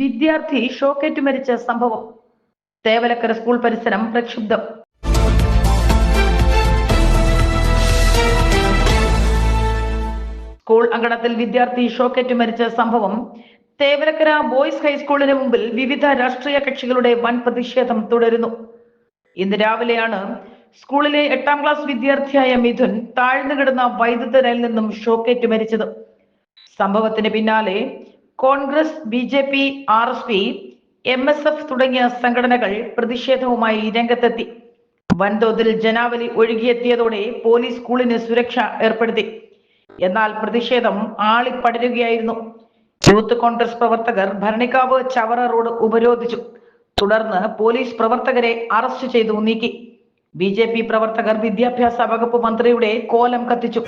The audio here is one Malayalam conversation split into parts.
വിദ്യാർത്ഥി ഷോക്കേറ്റ് മരിച്ച സംഭവം. തേവലക്കര സ്കൂൾ പരിസരം പ്രക്ഷുബ്ധം. സ്കൂൾ അങ്കണത്തിൽ വിദ്യാർത്ഥി ഷോക്കേറ്റ് മരിച്ച സംഭവം തേവലക്കര ബോയ്സ് ഹൈസ്കൂളിന് മുമ്പിൽ വിവിധ രാഷ്ട്രീയ കക്ഷികളുടെ വൻ പ്രതിഷേധം തുടരുന്നു. ഇന്ന് രാവിലെയാണ് സ്കൂളിലെ എട്ടാം ക്ലാസ് വിദ്യാർത്ഥിയായ മിഥുൻ താഴ്ന്നു കിടന്ന വൈദ്യുത ലൈനിൽ നിന്നും ഷോക്കേറ്റ് മരിച്ചത്. സംഭവത്തിന് പിന്നാലെ Congress B J P R S P M S F തുടങ്ങിയ സംഘടനകൾ പ്രതിഷേധവുമായി രംഗത്തെത്തി. വൻതോതിൽ ജനാവലി ഒഴുകിയെത്തിയതോടെ പോലീസ് സ്കൂളിന് സുരക്ഷ ഏർപ്പെടുത്തി. എന്നാൽ പ്രതിഷേധം ആളിപ്പടരുകയായിരുന്നു. യൂത്ത് കോൺഗ്രസ് പ്രവർത്തകർ ഭരണിക്കാവ് ചവറ റോഡ് ഉപരോധിച്ചു. തുടർന്ന് പോലീസ് പ്രവർത്തകരെ അറസ്റ്റ് ചെയ്തു നീക്കി. ബി ജെ പി പ്രവർത്തകർ വിദ്യാഭ്യാസ വകുപ്പ് മന്ത്രിയുടെ കോലം കത്തിച്ചു.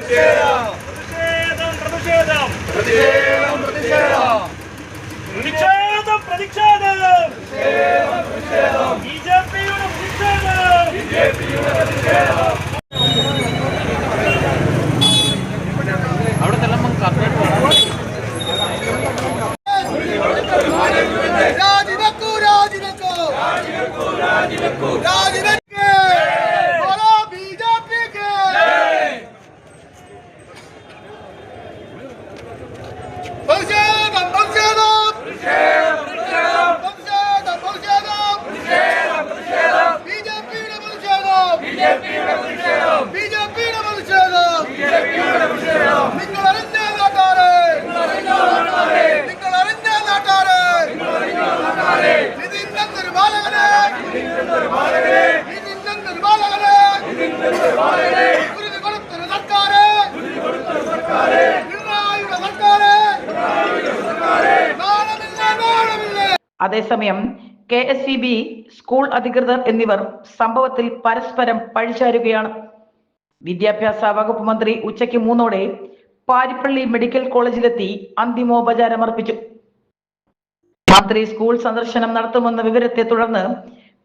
പ്രതിഷേധം പ്രതിഷേധം പ്രതിഷേധം ബി ജെ പിയുടെ പ്രതിഷേധം രാജിവെക്കേ ബോലോ അതേസമയം K S C B school അധികൃതർ എന്നിവർ സംഭവത്തിൽ പരസ്പരം പഴിചാരുകയാണ്. വിദ്യാഭ്യാസ വകുപ്പ് മന്ത്രി ഉച്ചയ്ക്ക് മൂന്നോടെ പാരിപ്പള്ളി മെഡിക്കൽ കോളേജിലെത്തി അന്തിമോപചാരമർപ്പിച്ചു. മന്ത്രി സ്കൂൾ സന്ദർശനം നടത്തുമെന്ന വിവരത്തെ തുടർന്ന്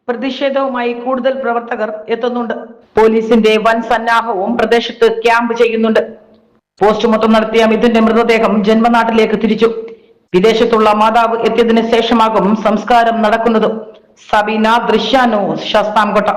പ്രതിഷേധവുമായി കൂടുതൽ പ്രവർത്തകർ എത്തുന്നുണ്ട്. പോലീസിന്റെ വൻ സന്നാഹവും പ്രദേശത്ത് ക്യാമ്പ് ചെയ്യുന്നുണ്ട്. പോസ്റ്റ്മോർട്ടം നടത്തിയ മിഥുന്റെ മൃതദേഹം ജന്മനാട്ടിലേക്ക് തിരിച്ചു. വിദേശത്തുള്ള മാതാവ് എത്തിയതിനു ശേഷമാകും സംസ്കാരം നടക്കുന്നത്. സബീന ദൃശ്യാനു ശാസ്താംകോട്ട.